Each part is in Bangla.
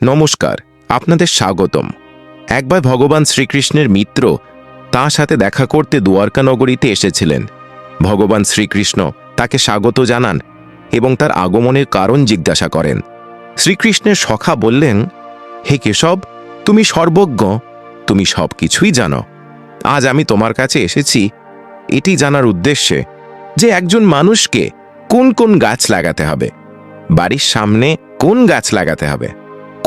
নমস্কার, আপনাদের স্বাগতম। একবার ভগবান শ্রীকৃষ্ণের মিত্র তাঁর সাথে দেখা করতে দুয়ারকা নগরীতে এসেছিলেন। ভগবান শ্রীকৃষ্ণ তাকে স্বাগত জানান এবং তার আগমনের কারণ জিজ্ঞাসা করেন। শ্রীকৃষ্ণের সখা বললেন, হে কেশব, তুমি সর্বজ্ঞ, তুমি সব কিছুই জানো। আজ আমি তোমার কাছে এসেছি এটি জানার উদ্দেশ্যে যে একজন মানুষকে কোন কোন গাছ লাগাতে হবে, বাড়ির সামনে কোন গাছ লাগাতে হবে।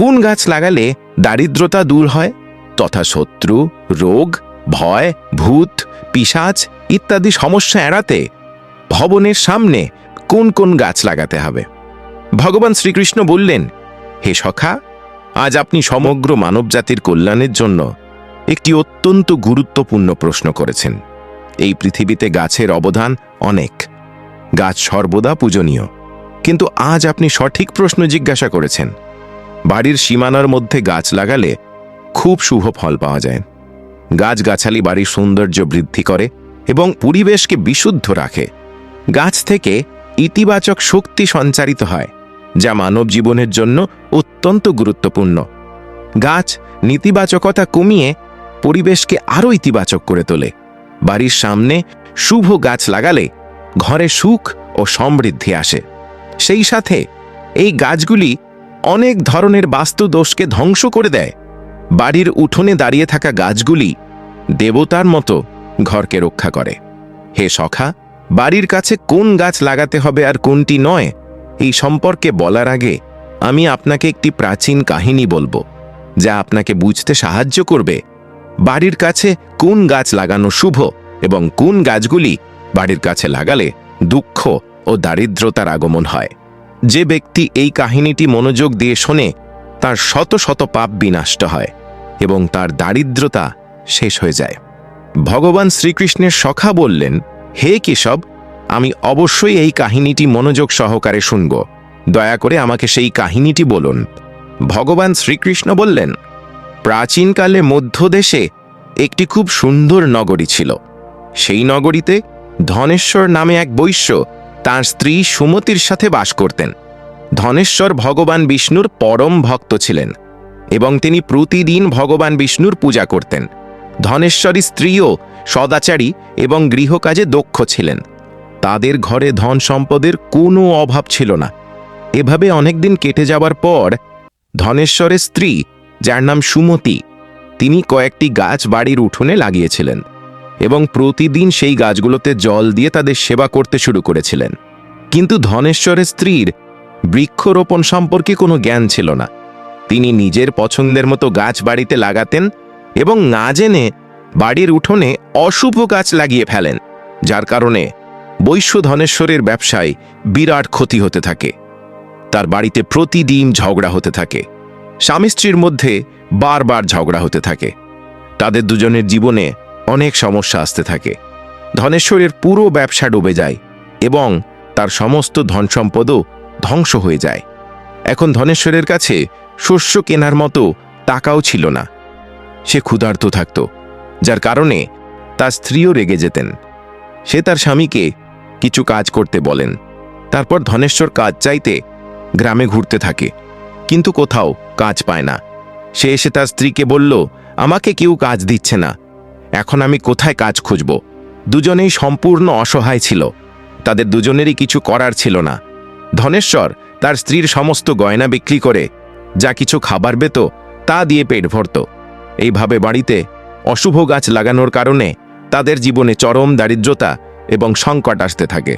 কোন গাছ লাগালে দারিদ্রতা দূর হয়? তথা শত্রু, রোগ, ভয়, ভূত পিশাচ ইত্যাদি সমস্যা এড়াতে ভবনের সামনে কোন কোন গাছ লাগাতে হবে? ভগবান শ্রীকৃষ্ণ বললেন, হে সখা, আজ আপনি সমগ্র মানবজাতির কল্যাণের জন্য একটি অত্যন্ত গুরুত্বপূর্ণ প্রশ্ন করেছেন। এই পৃথিবীতে গাছের অবদান অনেক। গাছ সর্বদা পূজনীয়। কিন্তু আজ আপনি সঠিক প্রশ্ন জিজ্ঞাসা করেছেন। বাড়ির সীমানার মধ্যে গাছ লাগালে খুব শুভ ফল পাওয়া যায়। গাছগাছালি বাড়ির সৌন্দর্য বৃদ্ধি করে এবং পরিবেশকে বিশুদ্ধ রাখে। গাছ থেকে ইতিবাচক শক্তি সঞ্চারিত হয়, যা মানব জীবনের জন্য অত্যন্ত গুরুত্বপূর্ণ। গাছ নেতিবাচকতা কমিয়ে পরিবেশকে আরও ইতিবাচক করে তোলে। বাড়ির সামনে শুভ গাছ লাগালে ঘরে সুখ ও সমৃদ্ধি আসে। সেই সাথে এই গাছগুলি অনেক ধরনের বাস্তু দোষকে ধ্বংস করে দেয়। বাড়ির উঠোনে দাঁড়িয়ে থাকা গাছগুলি দেবতার মতো ঘরকে রক্ষা করে। হে সখা, বাড়ির কাছে কোন গাছ লাগাতে হবে আর কোনটি নয়, এই সম্পর্কে বলার আগে আমি আপনাকে একটি প্রাচীন কাহিনী বলব, যা আপনাকে বুঝতে সাহায্য করবে। বাড়ির কাছে কোন গাছ লাগানো শুভ এবং কোন গাছগুলি বাড়ির কাছে লাগালে দুঃখ ও দারিদ্রতার আগমন হয়। যে ব্যক্তি এই কাহিনীটি মনোযোগ দিয়ে শোনে, তার শত শত পাপ বিনষ্ট হয় এবং তার দারিদ্রতা শেষ হয়ে যায়। ভগবান শ্রীকৃষ্ণের সখা বললেন, হে কেশব, আমি অবশ্যই এই কাহিনীটি মনোযোগ সহকারে শুনব। দয়া করে আমাকে সেই কাহিনীটি বলুন। ভগবান শ্রীকৃষ্ণ বললেন, প্রাচীনকালে মধ্যদেশে একটি খুব সুন্দর নগরী ছিল। সেই নগরীতে ধনেশ্বর নামে এক বৈশ্য তার স্ত্রী সুমতির সাথে বাস করতেন। ধনেশ্বর ভগবান বিষ্ণুর পরম ভক্ত ছিলেন এবং তিনি প্রতিদিন ভগবান বিষ্ণুর পূজা করতেন। ধনেশ্বরী স্ত্রীও সদাচারী এবং গৃহকাজে দক্ষ ছিলেন। তাদের ঘরে ধন সম্পদের কোনো অভাব ছিল না। এভাবে অনেকদিন কেটে যাবার পর ধনেশ্বরের স্ত্রী, যার নাম সুমতি, তিনি কয়েকটি গাছ বাড়ির উঠোনে লাগিয়েছিলেন। এবং প্রতিদিন সেই গাছগুলোতে জল দিয়ে তাদের সেবা করতে শুরু করেছিলেন। কিন্তু ধনেশ্বরের স্ত্রীর বৃক্ষরোপণ সম্পর্কে কোনো জ্ঞান ছিল না। তিনি নিজের পছন্দের মতো গাছ বাড়িতে লাগাতেন এবং না জেনে বাড়ির উঠোনে অশুভ গাছ লাগিয়ে ফেলেন, যার কারণে বৈশ্য ধনেশ্বরের ব্যবসায় বিরাট ক্ষতি হতে থাকে। তার বাড়িতে প্রতিদিন ঝগড়া হতে থাকে। স্বামী স্ত্রীর মধ্যে বারবার ঝগড়া হতে থাকে। তাদের দুজনের জীবনে অনেক সমস্যা আসতে থাকে। ধনেশ্বরের পুরো ব্যবসা ডুবে যায় এবং তার সমস্ত ধন সম্পদও ধ্বংস হয়ে যায়। এখন ধনেশ্বরের কাছে শস্য কেনার মতো টাকাও ছিল না। সে ক্ষুধার্ত থাকত, যার কারণে তার স্ত্রীও রেগে যেতেন। সে তার স্বামীকে কিছু কাজ করতে বলেন। তারপর ধনেশ্বর কাজ চাইতে গ্রামে ঘুরতে থাকে, কিন্তু কোথাও কাজ পায় না। সে এসে তার স্ত্রীকে বলল, আমাকে কেউ কাজ দিচ্ছে না। এখন আমি কোথায় কাজ খুঁজব? দুজনেই সম্পূর্ণ অসহায় ছিল। তাদের দুজনেরই কিছু করার ছিল না। ধনেশ্বর তার স্ত্রীর সমস্ত গয়না বিক্রি করে যা কিছু খাবার বেত, তা দিয়ে পেট ভরত। এইভাবে বাড়িতে অশুভ গাছ লাগানোর কারণে তাদের জীবনে চরম দারিদ্রতা এবং সংকট আসতে থাকে।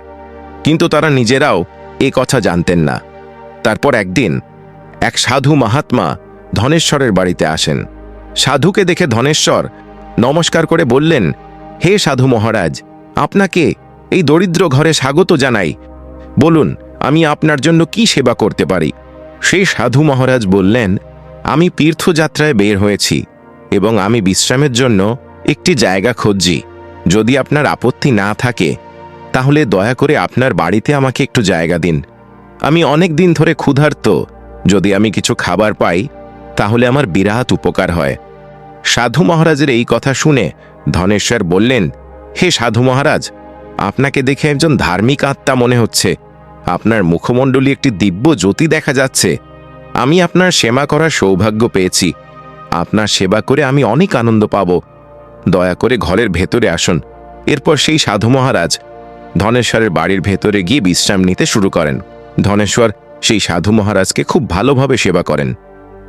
কিন্তু তারা নিজেরাও এ কথা জানতেন না। তারপর একদিন এক সাধু মাহাত্মা ধনেশ্বরের বাড়িতে আসেন। সাধুকে দেখে ধনেশ্বর নমস্কার করে বললেন, হে সাধু মহারাজ, আপনাকে এই দরিদ্র ঘরে স্বাগত জানাই। বলুন, আমি আপনার জন্য কি সেবা করতে পারি? সেই সাধু মহারাজ বললেন, আমি তীর্থযাত্রায় বের হয়েছি এবং আমি বিশ্রামের জন্য একটি জায়গা খুঁজছি। যদি আপনার আপত্তি না থাকে, তাহলে দয়া করে আপনার বাড়িতে আমাকে একটু জায়গা দিন। আমি অনেক দিন ধরে ক্ষুধার্ত। যদি আমি কিছু খাবার পাই, তাহলে আমার বিরাট উপকার হয়। সাধু মহারাজের এই কথা শুনে ধনেশ্বর বললেন, হে সাধু মহারাজ, আপনাকে দেখে একজন ধার্মিক আত্মা মনে হচ্ছে। আপনার মুখমণ্ডলী একটি দিব্য জ্যোতি দেখা যাচ্ছে। আমি আপনার সেবা করার সৌভাগ্য পেয়েছি। আপনার সেবা করে আমি অনেক আনন্দ পাব। দয়া করে ঘরের ভেতরে আসুন। এরপর সেই সাধু মহারাজ ধনেশ্বরের বাড়ির ভেতরে গিয়ে বিশ্রাম নিতে শুরু করেন। ধনেশ্বর সেই সাধু মহারাজকে খুব ভালোভাবে সেবা করেন।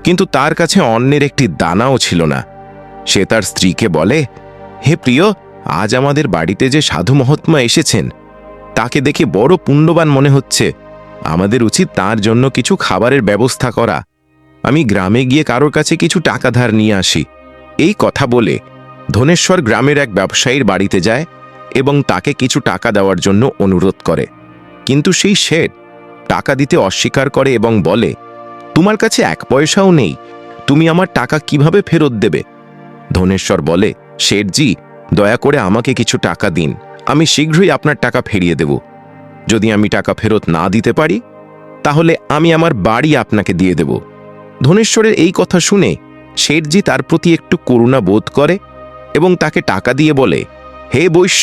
কিন্তু তার কাছে অন্যের একটি দানাও ছিল না। সে তার স্ত্রীকে বলে, হে প্রিয়, আজ আমাদের বাড়িতে যে সাধু মহাত্মা এসেছেন, তাকে দেখে বড় পুণ্যবান মনে হচ্ছে। আমাদের উচিত তার জন্য কিছু খাবারের ব্যবস্থা করা। আমি গ্রামে গিয়ে কারোর কাছে কিছু টাকা ধার নিয়ে আসি। এই কথা বলে ধনেশ্বর গ্রামের এক ব্যবসায়ীর বাড়িতে যায় এবং তাকে কিছু টাকা দেওয়ার জন্য অনুরোধ করে। কিন্তু সেই শেঠ টাকা দিতে অস্বীকার করে এবং বলে, তোমার কাছে এক পয়সাও নেই। তুমি আমার টাকা কীভাবে ফেরত দেবে? ধনেশ্বর বলে, শেঠজি, দয়া করে আমাকে কিছু টাকা দিন। আমি শীঘ্রই আপনার টাকা ফিরিয়ে দেব। যদি আমি টাকা ফেরত না দিতে পারি, তাহলে আমি আমার বাড়ি আপনাকে দিয়ে দেব। ধনেশ্বরের এই কথা শুনে শেঠজি তার প্রতি একটু করুণা বোধ করে এবং তাকে টাকা দিয়ে বলে, হে বৈশ্য,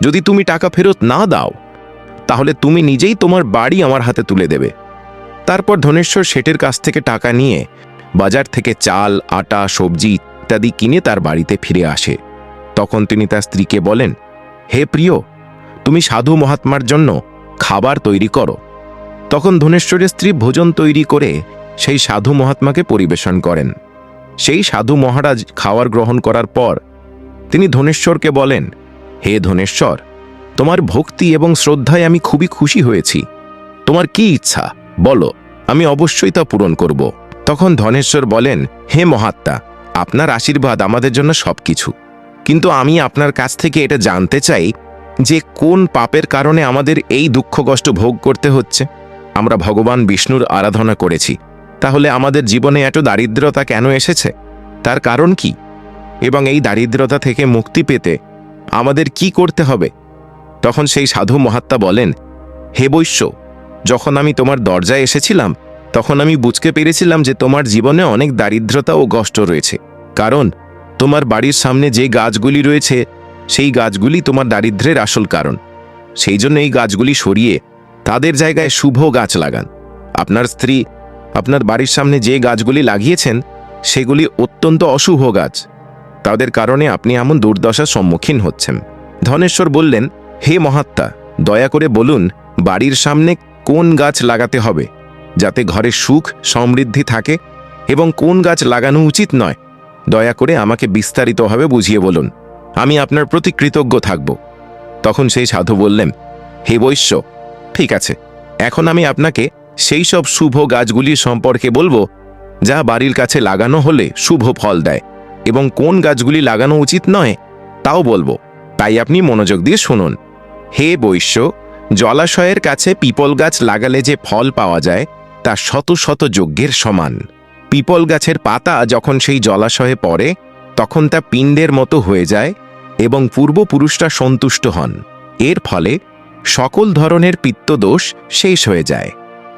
যদি তুমি টাকা ফেরত না দাও, তাহলে তুমি নিজেই তোমার বাড়ি আমার হাতে তুলে দেবে। তারপর ধনেশ্বর শেঠের কাছ থেকে টাকা নিয়ে বাজার থেকে চাল, আটা, সবজি ইত্যাদি কিনে তার বাড়িতে ফিরে আসে। তখন তিনি তার স্ত্রীকে বলেন, হে প্রিয়, তুমি সাধু মহাত্মার জন্য খাবার তৈরি করো। তখন ধনেশ্বরের স্ত্রী ভোজন তৈরি করে সেই সাধু মহাত্মাকে পরিবেশন করেন। সেই সাধু মহারাজ খাওয়ার গ্রহণ করার পর তিনি ধনেশ্বরকে বলেন, হে ধনেশ্বর, তোমার ভক্তি এবং শ্রদ্ধায় আমি খুবই খুশি হয়েছি। তোমার কি ইচ্ছা? বলো, আমি অবশ্যই তা পূরণ করব। তখন ধনেশ্বর বলেন, হে মহাত্মা আপনার আশীর্বাদ আমাদের জন্য সবকিছু। কিন্তু আমি আপনার কাছ থেকে এটা জানতে চাই যে কোন পাপের কারণে আমাদের এই দুঃখ কষ্ট ভোগ করতে হচ্ছে? আমরা ভগবান বিষ্ণুর আরাধনা করেছি। তাহলে আমাদের জীবনে এত দারিদ্রতা কেন এসেছে? তার কারণ কি? এবং এই দারিদ্রতা থেকে মুক্তি পেতে আমাদের কি করতে হবে? তখন সেই সাধু মহাত্মা বলেন, হে বৈশ্য, যখন আমি তোমার দরজায় এসেছিলাম তখন আমি বুঝতে পেরেছিলাম যে তোমার জীবনে অনেক দারিদ্রতা ও কষ্ট রয়েছে। কারণ, তোমার বাড়ির সামনে যে গাছগুলি রয়েছে, সেই গাছগুলি তোমার দারিদ্র্যের আসল কারণ। সেই জন্য এই গাছগুলি সরিয়ে তাদের জায়গায় শুভ গাছ লাগান। আপনার স্ত্রী, আপনার বাড়ির সামনে যে গাছগুলি লাগিয়েছেন, সেগুলি অত্যন্ত অশুভ গাছ। তাদের কারণে আপনি এমন দুর্দশার সম্মুখীন হচ্ছেন। ধনেশ্বর বললেন, হে মহাত্মা, দয়া করে বলুন, বাড়ির সামনে কোন গাছ লাগাতে হবে? যাতে ঘরে সুখ সমৃদ্ধি থাকে এবং কোন গাছ লাগানো উচিত নয়। দয়া করে আমাকে বিস্তারিতভাবে বুঝিয়ে বলুন। আমি আপনার প্রতি কৃতজ্ঞ থাকব। তখন সেই সাধু বললেন, হে বৈশ্য, ঠিক আছে। এখন আমি আপনাকে সেই সব শুভ গাছগুলির সম্পর্কে বলব, যা বাড়ির কাছে লাগানো হলে শুভ ফল দেয় এবং কোন গাছগুলি লাগানো উচিত নয় তাও বলব। তাই আপনি মনোযোগ দিয়ে শুনুন। হে বৈশ্য, জলাশয়ের কাছে পিপল গাছ লাগালে যে ফল পাওয়া যায় তা শত শত যজ্ঞের সমান। পিপল গাছের পাতা যখন সেই জলাশয়ে পড়ে, তখন তা পিণ্ডের মতো হয়ে যায় এবং পূর্বপুরুষরা সন্তুষ্ট হন। এর ফলে সকল ধরনের পিত্তদোষ শেষ হয়ে যায়।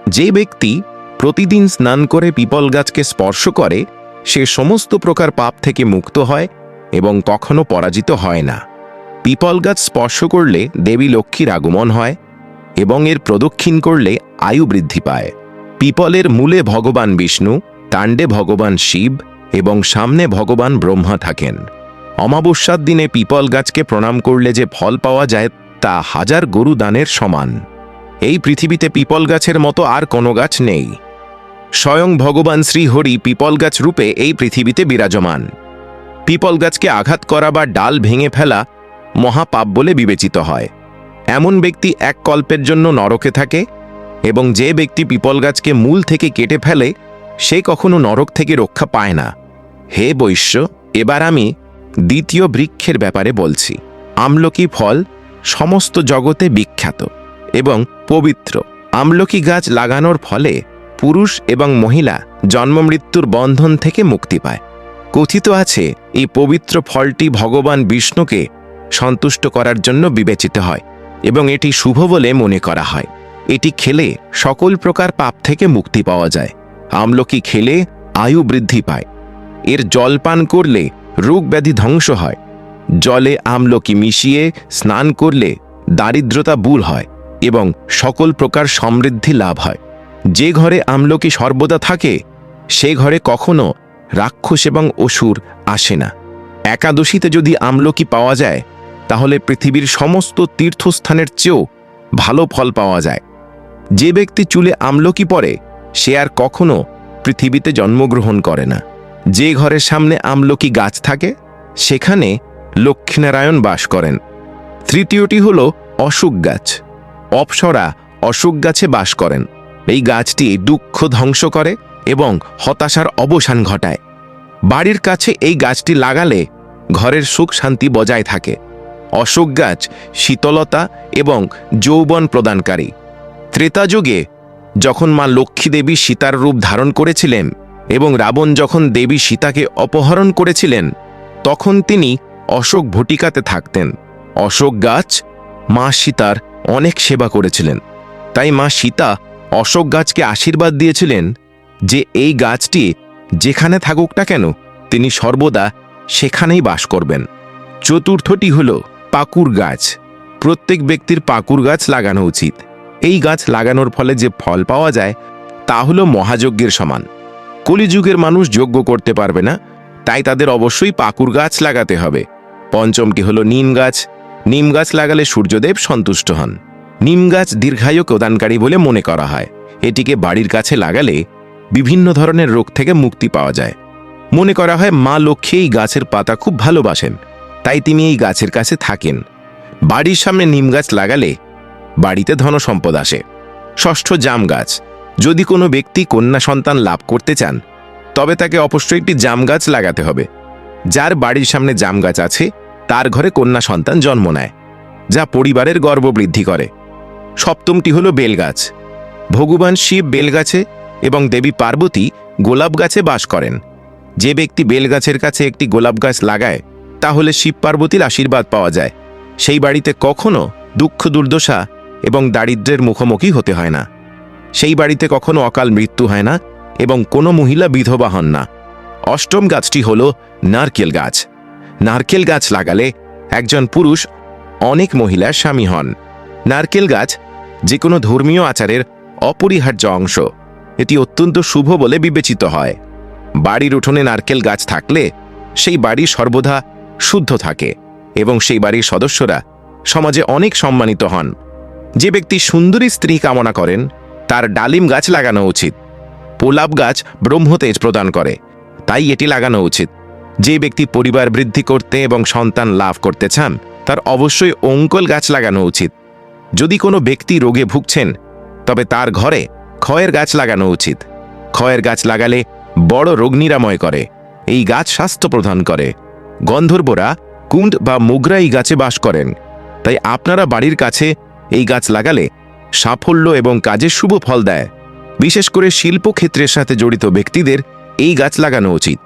যে ব্যক্তি প্রতিদিন স্নান করে পিপল গাছকে স্পর্শ করে, সে সমস্ত প্রকার পাপ থেকে মুক্ত হয় এবং কখনো পরাজিত হয় না। পিপল গাছ স্পর্শ করলে দেবী লক্ষ্মীর আগমন হয় এবং এর প্রদক্ষিণ করলে আয়ু বৃদ্ধি পায়। পিপলের মূলে ভগবান বিষ্ণু, তাণ্ডে ভগবান শিব এবং সামনে ভগবান ব্রহ্মা থাকেন। অমাবস্যার দিনে পিপল গাছকে প্রণাম করলে যে ফল পাওয়া যায় তা হাজার গরু দানের সমান। এই পৃথিবীতে পিপল গাছের মতো আর কোনো গাছ নেই। স্বয়ং ভগবান শ্রীহরি পিপল গাছ রূপে এই পৃথিবীতে বিরাজমান। পিপল গাছকে আঘাত করা বা ডাল ভেঙে ফেলা মহাপাপ বলে বিবেচিত হয়। এমন ব্যক্তি এক কল্পের জন্য নরকে থাকে এবং যে ব্যক্তি পিপল গাছকে মূল থেকে কেটে ফেলে, সে কখনো নরক থেকে রক্ষা পায় না। হে বৈশ্য, এবার আমি দ্বিতীয় বৃক্ষের ব্যাপারে বলছি। আমলকি ফল সমস্ত জগতে বিখ্যাত এবং পবিত্র। আমলকি গাছ লাগানোর ফলে পুরুষ এবং মহিলা জন্মমৃত্যুর বন্ধন থেকে মুক্তি পায়। কথিত আছে, এই পবিত্র ফলটি ভগবান বিষ্ণুকে সন্তুষ্ট করার জন্য বিবেচিত হয় এবং এটি শুভ বলে মনে করা হয়। এটি খেলে সকল প্রকার পাপ থেকে মুক্তি পাওয়া যায়। আমলকি খেলে আয়ু বৃদ্ধি পায়। এর জল পান করলে রোগ ব্যাধি ধ্বংস হয়। জলে আমলকি মিশিয়ে স্নান করলে দারিদ্রতা দূর হয় এবং সকল প্রকার সমৃদ্ধি লাভ হয়। যে ঘরে আমলকি সর্বদা থাকে, সে ঘরে কখনো রাক্ষস এবং অসুর আসে না। একাদশীতে যদি আমলকি পাওয়া যায়, তাহলে পৃথিবীর সমস্ত তীর্থস্থানের চেয়েও ভালো ফল পাওয়া যায়। যে ব্যক্তি চুলে আমলকি পরে, সে আর কখনো পৃথিবীতে জন্মগ্রহণ করে না। যে ঘরের সামনে আমলকি গাছ থাকে, সেখানে লক্ষ্মীনারায়ণ বাস করেন। তৃতীয়টি হল অশুক গাছ। অপসরা অশুক গাছে বাস করেন। এই গাছটি দুঃখ ধ্বংস করে এবং হতাশার অবসান ঘটায়। বাড়ির কাছে এই গাছটি লাগালে ঘরের সুখ শান্তি বজায় থাকে। অশোক গাছ শীতলতা এবং যৌবন প্রদানকারী। ত্রেতা যুগে, যখন মা লক্ষ্মী দেবী সীতার রূপ ধারণ করেছিলেন এবং রাবণ যখন দেবী সীতাকে অপহরণ করেছিলেন, তখন তিনি অশোক ভটিকাতে থাকতেন। অশোক গাছ মা সীতার অনেক সেবা করেছিলেন। তাই মা সীতা অশোক গাছকে আশীর্বাদ দিয়েছিলেন যে এই গাছটি যেখানে থাকুক না কেন, তিনি সর্বদা সেখানেই বাস করবেন। চতুর্থটি হল পাকুর গাছ। প্রত্যেক ব্যক্তির পাকুর গাছ লাগানো উচিত। এই গাছ লাগানোর ফলে যে ফল পাওয়া যায়, তা হল মহাযজ্ঞের সমান। কলিযুগের মানুষ যজ্ঞ করতে পারবে না, তাই তাদের অবশ্যই পাকুর গাছ লাগাতে হবে। পঞ্চমটি হল নিম গাছ। নিম গাছ লাগালে সূর্যদেব সন্তুষ্ট হন। নিম গাছ দীর্ঘায়ু প্রদানকারী বলে মনে করা হয়। এটিকে বাড়ির কাছে লাগালে বিভিন্ন ধরনের রোগ থেকে মুক্তি পাওয়া যায়। মনে করা হয় মা লক্ষ্মী এই গাছের পাতা খুব ভালোবাসেন, তাই তিনি এই গাছের কাছে থাকেন। বাড়ির সামনে নিম গাছ লাগালে বাড়িতে ধন সম্পদ আসে। ষষ্ঠ জাম গাছ। যদি কোনো ব্যক্তি কন্যা সন্তান লাভ করতে চান, তবে তাকে অবশ্যই একটি জাম গাছ লাগাতে হবে। যার বাড়ির সামনে জাম গাছ আছে, তার ঘরে কন্যা সন্তান জন্ম নেয়, যা পরিবারের গর্ব বৃদ্ধি করে। সপ্তমটি হল বেলগাছ। ভগবান শিব বেলগাছে এবং দেবী পার্বতী গোলাপ গাছে বাস করেন। যে ব্যক্তি বেলগাছের কাছে একটি গোলাপ গাছ লাগায়, তাহলে শিব পার্বতীর আশীর্বাদ পাওয়া যায়। সেই বাড়িতে কখনো দুঃখ দুর্দশা এবং দারিদ্র্যের মুখোমুখি হতে হয় না। সেই বাড়িতে কখনো অকাল মৃত্যু হয় না এবং কোনো মহিলা বিধবা হন না। অষ্টম গাছটি হল নারকেল গাছ। নারকেল গাছ লাগালে একজন পুরুষ অনেক মহিলার স্বামী হন। নারকেল গাছ যে কোনো ধর্মীয় আচারের অপরিহার্য অংশ। এটি অত্যন্ত শুভ বলে বিবেচিত হয়। বাড়ির উঠোনে নারকেল গাছ থাকলে সেই বাড়ি সর্বদা শুদ্ধ থাকে এবং সেই বাড়ির সদস্যরা সমাজে অনেক সম্মানিত হন। যে ব্যক্তি সুন্দরী স্ত্রী কামনা করেন, তার ডালিম গাছ লাগানো উচিত। পোলাপ গাছ ব্রহ্মতেজ প্রদান করে, তাই এটি লাগানো উচিত। যে ব্যক্তি পরিবার বৃদ্ধি করতে এবং সন্তান লাভ করতে চান, তার অবশ্যই অঙ্কল গাছ লাগানো উচিত। যদি কোনো ব্যক্তি রোগে ভুগছেন, তবে তার ঘরে ক্ষয়ের গাছ লাগানো উচিত। ক্ষয়ের গাছ লাগালে বড় রোগ নিরাময় করে, এই গাছ স্বাস্থ্য প্রদান করে। গন্ধর্বরা কুণ্ড বা মুগরা এই গাছে বাস করেন, তাই আপনারা বাড়ির কাছে এই গাছ লাগালে সাফল্য এবং কাজের শুভ ফল দেয়। বিশেষ করে শিল্পক্ষেত্রের সাথে জড়িত ব্যক্তিদের এই গাছ লাগানো উচিত।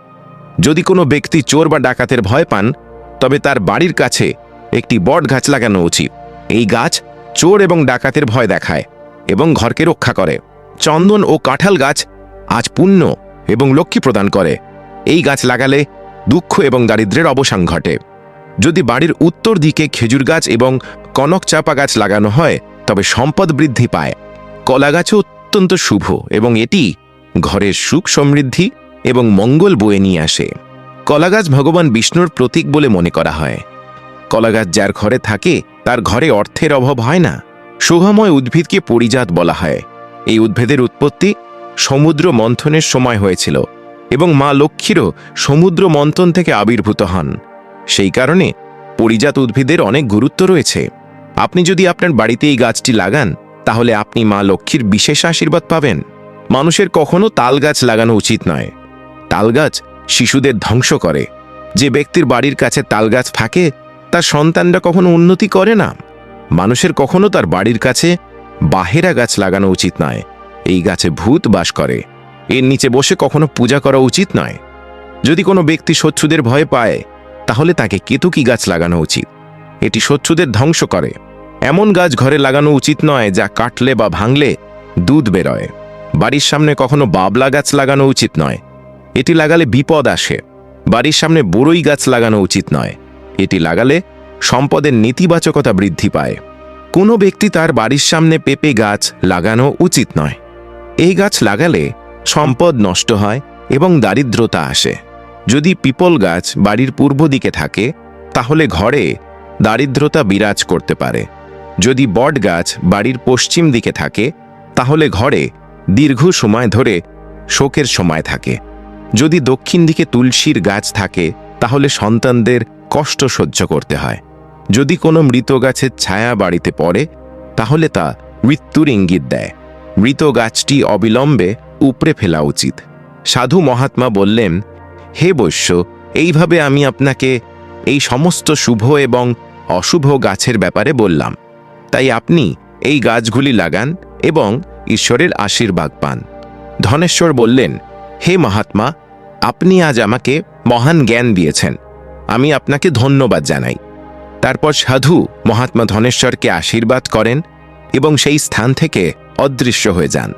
যদি কোনো ব্যক্তি চোর বা ডাকাতের ভয় পান, তবে তার বাড়ির কাছে একটি বট গাছ লাগানো উচিত। এই গাছ চোর এবং ডাকাতের ভয় দেখায় এবং ঘরকে রক্ষা করে। চন্দন ও কাঁঠাল গাছ আজ পুণ্য এবং লক্ষ্মী প্রদান করে। এই গাছ লাগালে দুঃখ এবং দারিদ্র্যের অবসান ঘটে। যদি বাড়ির উত্তর দিকে খেজুর গাছ এবং কনক চাপা গাছ লাগানো হয়, তবে সম্পদ বৃদ্ধি পায়। কলা গাছও অত্যন্ত শুভ এবং এটি ঘরের সুখ সমৃদ্ধি এবং মঙ্গল বয়ে নিয়ে আসে। কলাগাছ ভগবান বিষ্ণুর প্রতীক বলে মনে করা হয়। কলাগাছ যার ঘরে থাকে, তার ঘরে অর্থের অভাব হয় না। শোভাময় উদ্ভিদকে পরিজাত বলা হয়। এই উদ্ভিদের উৎপত্তি সমুদ্র মন্থনের সময় হয়েছিল এবং মা লক্ষ্মীরও সমুদ্র মন্থন থেকে আবির্ভূত হন। সেই কারণে পরিজাত উদ্ভিদের অনেক গুরুত্ব রয়েছে। আপনি যদি আপনার বাড়িতে এই গাছটি লাগান, তাহলে আপনি মা লক্ষ্মীর বিশেষ আশীর্বাদ পাবেন। মানুষের কখনো তাল গাছ লাগানো উচিত নয়। তাল গাছ শিশুদের ধ্বংস করে। যে ব্যক্তির বাড়ির কাছে তাল গাছ থাকে, তার সন্তানরা কখনো উন্নতি করে না। মানুষের কখনো তার বাড়ির কাছে বাহেরা গাছ লাগানো উচিত নয়। এই গাছে ভূত বাস করে। এর নিচে বসে কখনো পূজা করা উচিত নয়। যদি কোনো ব্যক্তি শত্রুদের ভয় পায়, তাহলে তাকে কেতুকি গাছ লাগানো উচিত। এটি শত্রুদের ধ্বংস করে। এমন গাছ ঘরে লাগানো উচিত নয় যা কাটলে বা ভাঙলে দুধ বেরোয়। বাড়ির সামনে কখনো বাবলা গাছ লাগানো উচিত নয়। এটি লাগালে বিপদ আসে। বাড়ির সামনে বড়ই গাছ লাগানো উচিত নয়। এটি লাগালে সম্পদের নেতিবাচকতা বৃদ্ধি পায়। কোনো ব্যক্তি তার বাড়ির সামনে পেঁপে গাছ লাগানো উচিত নয়। এই গাছ লাগালে সম্পদ নষ্ট হয় এবং দারিদ্রতা আসে। যদি পিপল গাছ বাড়ির পূর্ব দিকে থাকে, তাহলে ঘরে দারিদ্রতা বিরাজ করতে পারে। যদি বট গাছ বাড়ির পশ্চিম দিকে থাকে, তাহলে ঘরে দীর্ঘ সময় ধরে শোকের সময় থাকে। যদি দক্ষিণ দিকে তুলসীর গাছ থাকে, তাহলে সন্তানদের কষ্ট সহ্য করতে হয়। যদি কোনো মৃত গাছের ছায়া বাড়িতে পড়ে, তাহলে তা মৃত্যুর ইঙ্গিত দেয়। মৃত গাছটি অবিলম্বে উপড়ে ফেলা উচিত। সাধু মহাত্মা বললেন, হে বৈশ্য, এইভাবে আমি আপনাকে এই সমস্ত শুভ এবং অশুভ গাছের ব্যাপারে বললাম। তাই আপনি এই গাছগুলি লাগান এবং ঈশ্বরের আশীর্বাদ পান। ধনেশ্বর বললেন, হে মহাত্মা, আপনি আজ আমাকে মহান জ্ঞান দিয়েছেন। আমি আপনাকে ধন্যবাদ জানাই। তারপর সাধু মহাত্মা ধনেশ্বরকে আশীর্বাদ করেন এবং সেই স্থান থেকে অদৃশ্য হয়ে যান।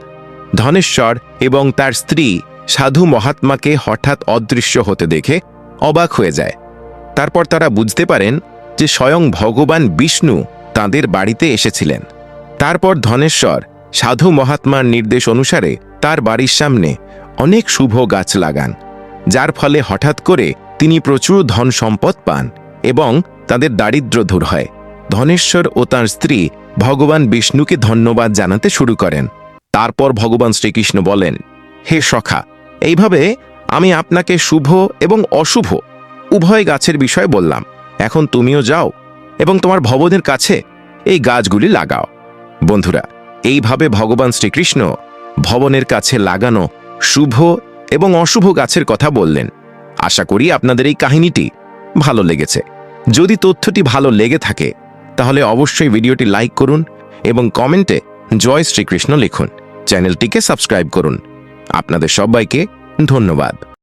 ধনেশ্বর এবং তার স্ত্রী সাধু মহাত্মাকে হঠাৎ অদৃশ্য হতে দেখে অবাক হয়ে যায়। তারপর তারা বুঝতে পারেন যে স্বয়ং ভগবান বিষ্ণু তাদের বাড়িতে এসেছিলেন। তারপর ধনেশ্বর সাধু মহাত্মার নির্দেশ অনুসারে তার বাড়ির সামনে অনেক শুভ গাছ লাগান, যার ফলে হঠাৎ করে তিনি প্রচুর ধন সম্পদ পান এবং তাদের দারিদ্র দূর হয়। ধনেশ্বর ও তার স্ত্রী ভগবান বিষ্ণুকে ধন্যবাদ জানাতে শুরু করেন। তারপর ভগবান শ্রীকৃষ্ণ বলেন, হে সখা, এইভাবে আমি আপনাকে শুভ এবং অশুভ উভয় গাছের বিষয় বললাম। এখন তুমিও যাও এবং তোমার ভবনের কাছে এই গাছগুলি লাগাও। বন্ধুরা, এইভাবে ভগবান শ্রীকৃষ্ণ ভবনের কাছে লাগানো শুভ এবং অশুভ গাছের কথা বললেন। আশা করি আপনাদের এই কাহিনীটি ভালো লেগেছে। যদি তথ্যটি ভালো লেগে থাকে, তাহলে অবশ্যই ভিডিওটি লাইক করুন এবং কমেন্টে জয় শ্রীকৃষ্ণ লিখুন। চ্যানেলটিকে সাবস্ক্রাইব করুন। আপনাদের সবাইকে ধন্যবাদ।